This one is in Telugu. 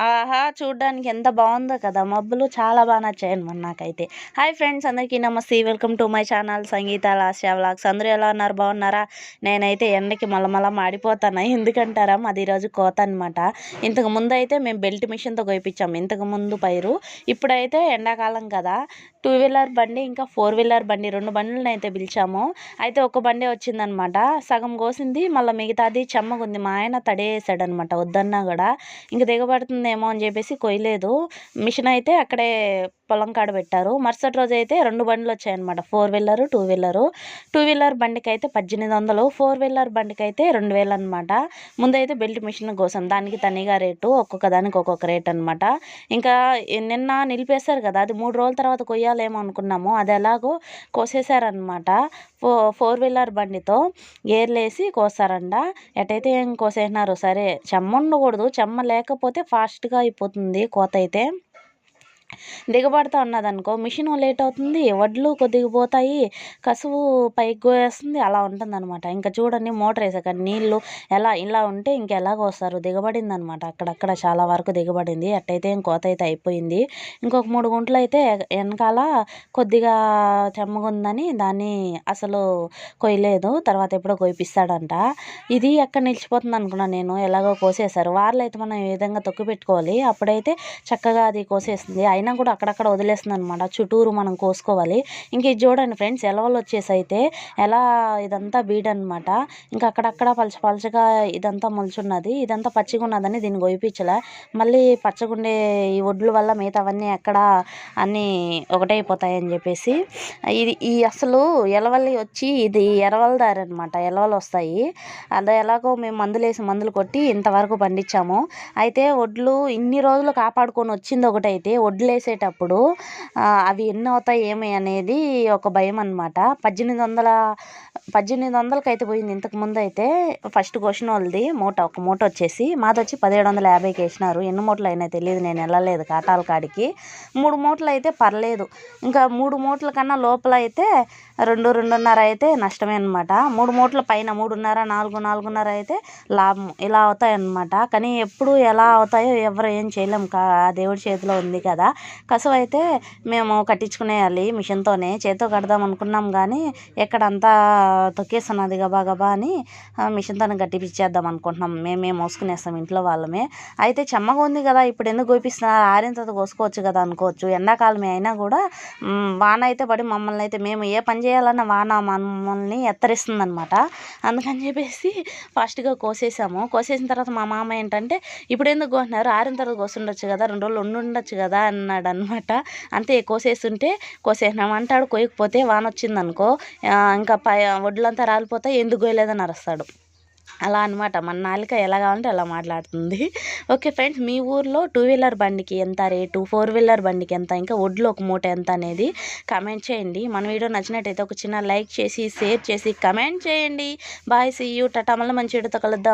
ఆహా చూడ్డానికి ఎంత బాగుందో కదా. మబ్బులు చాలా బాగా నచ్చాయి అనమాట నాకైతే. హాయ్ ఫ్రెండ్స్ అందరికీ నమస్తే. Welcome to my channel Sangeetha Lasya vlogs. అందరూ ఎలా ఉన్నారు? బాగున్నారా? నేనైతే ఎండకి మలమల మాడిపోతాను? ఎందుకంటారా? మాది ఈరోజు కోత అనమాట ఇంతకు ముందు అయితే మేము బెల్ట్ మిషన్తో కోయిపించాము ఇంతకు ముందు పైరు. ఇప్పుడైతే ఎండాకాలం కదా. టూ వీలర్ బండి ఇంకా ఫోర్ వీలర్ బండి రెండు బండ్లను అయితే పిలిచాము. అయితే ఒక బండి వచ్చిందనమాట సగం కోసింది మళ్ళీ మిగతాది చెమ్మగుంది. మా ఆయన తడేసాడనమాట వద్దన్నా కూడా ఇంక దిగబడుతుందేమో అని చెప్పేసి కొయ్యలేదు. మిషన్ అయితే అక్కడే పొలం కాడ పెట్టారు. మరుసటి రోజు అయితే రెండు బండ్లు వచ్చాయన్నమాట. Four wheeler two wheeler two wheeler బండికి అయితే పద్దెనిమిది వందలు. ఫోర్ వీలర్ బండికి అయితే రెండు వేలు అనమాట ముందైతే బెల్ట్ మిషన్ కోసం. దానికి తనిగా రేటు ఒక్కొక్క దానికి ఒక్కొక్క రేట్ అనమాట ఇంకా నిన్న నిలిపేశారు కదా అది మూడు రోజుల తర్వాత కొయ్యాలేమో అనుకున్నాము. అది ఎలాగో కోసేశారనమాట ఫో ఫోర్ వీలర్ బండితో ఏర్లేసి కోసారంట ఎటైతే ఏం కోసేసినారు సరే చెమ్మ ఉండకూడదు చెమ్మ లేకపోతే ఫాస్ట్గా అయిపోతుంది కోత అయితే. దిగబడతా ఉన్నదనుకో మిషన్ లేట్ అవుతుంది వడ్లు కొద్దిగా పోతాయి కసువు పైకి పోయేస్తుంది అలా ఉంటుందన్నమాట. ఇంకా చూడండి మోటార్ వేసాక నీళ్ళు ఎలా ఇలా ఉంటే ఇంకెలాగ వస్తారు. దిగబడింది అనమాట అక్కడక్కడ చాలా వరకు దిగబడింది. అట్టయితే కోత అయితే అయిపోయింది. ఇంకొక మూడు గుంటలు అయితే వెనకాల కొద్దిగా చెమ్మగుందని దాన్ని అసలు కొయ్యలేదు. తర్వాత ఎప్పుడో కొయ్యిస్తాడంట ఇది ఎక్కడ నిలిచిపోతుంది అనుకున్నాను నేను. ఎలాగో కోసేశారు. వార్లు అయితే మనం ఈ విధంగా తొక్కి పెట్టుకోవాలి అప్పుడైతే చక్కగా అది కోసేస్తుంది. అయినా కూడా అక్కడక్కడ వదిలేస్తుంది అనమాట చుట్టూరు మనం కోసుకోవాలి. ఇంక ఇది చూడండి ఫ్రెండ్స్ ఎలవలు వచ్చేసి అయితే ఎలా ఇదంతా బీడ్ అనమాట ఇంకా అక్కడక్కడ పలచ పలచగా ఇదంతా మొలుచున్నది. ఇదంతా పచ్చిగా ఉన్నదని దీన్ని గొయ్యిపించలే మళ్ళీ పచ్చగుండే ఈ ఒడ్ల వల్ల మిగతావన్నీ ఎక్కడ అన్నీ ఒకటే అయిపోతాయని చెప్పేసి. ఇది ఈ అసలు ఎలవల్లి వచ్చి ఇది ఎరవల దారి అనమాట ఎలవలు వస్తాయి. అది ఎలాగో మేము మందులు వేసి మందులు కొట్టి ఇంతవరకు పండించాము. అయితే వడ్లు ఇన్ని రోజులు కాపాడుకొని వచ్చింది ఒకటైతే వడ్లు వేసేటప్పుడు అవి ఎన్ని అవుతాయి ఏమి అనేది ఒక భయం అనమాట పద్దెనిమిది వందల పద్దెనిమిది వందలకి అయితే పోయింది. ఇంతకు ముందు అయితే ఫస్ట్ క్వశ్చన్ వాళ్ళది మూట ఒక మూట వచ్చేసి మాది వచ్చి పదిహేడు వందల యాభైకి వేసినారు. ఎన్ని మూటలు అయినా తెలియదు నేను వెళ్ళలేదు కాటాల కాడికి. మూడు మూటలు అయితే పర్లేదు. ఇంకా మూడు మూటల కన్నా లోపల అయితే రెండు రెండున్నర అయితే నష్టమే అనమాట మూడు మూటల పైన మూడున్నర నాలుగు నాలుగున్నర అయితే లాభం. ఇలా అవుతాయన్నమాట. కానీ ఎప్పుడు ఎలా అవుతాయో ఎవరు ఏం చేయలేం కా దేవుడి చేతిలో ఉంది కదా. కసువు అయితే మేము కట్టించుకునేయాలి మిషన్తోనే. చేతితో కడదాం అనుకున్నాం కానీ ఎక్కడంతా తొక్కేస్తున్నది గబా గబా అని మిషన్ తను గట్టిపిచ్చేద్దాం అనుకుంటున్నాం. మేమే మోసుకునేస్తాం ఇంట్లో వాళ్ళమే. అయితే చెమ్మగా ఉంది కదా ఇప్పుడు ఎందుకు కోపిస్తున్నారు ఆరిన తర్వాత కోసుకోవచ్చు కదా అనుకోవచ్చు. ఎండాకాలమే అయినా కూడా వాన అయితే పడి మమ్మల్ని అయితే మేము ఏ పని చేయాలన్నా వాన మమ్మల్ని ఎత్తరిస్తుంది అనమాట అందుకని చెప్పేసి ఫాస్ట్గా కోసేసాము. కోసేసిన తర్వాత మా మామ ఏంటంటే ఇప్పుడు ఎందుకు కోసినారు ఆరిన తర్వాత కోసుండొచ్చు కదా రెండు రోజులు ఉండి ఉండొచ్చు కదా అన్నాడు అనమాట అంతే కోసేస్తుంటే కోసేసినాం. అంటాడు కోయకపోతే వాన వచ్చిందనుకో ఇంకా పై వడ్లంతా రాలిపోతాయి ఎందుకు కోయలేదని అరుస్తాడు. అలా అనమాట మన నాలుక ఎలా కావాలంటే అలా మాట్లాడుతుంది. ఓకే ఫ్రెండ్స్ మీ ఊర్లో టూ వీలర్ బండికి ఎంత రేటు? ఫోర్ వీలర్ బండికి ఎంత? ఇంకా వడ్లు ఒక మూట ఎంత అనేది కమెంట్ చేయండి. మన వీడియో నచ్చినట్టయితే ఒక చిన్న లైక్ చేసి షేర్ చేసి కమెంట్ చేయండి. బాయ్ సీ యూ టటా మళ్ళీ మంచి వీడియోతో కలుద్దాం.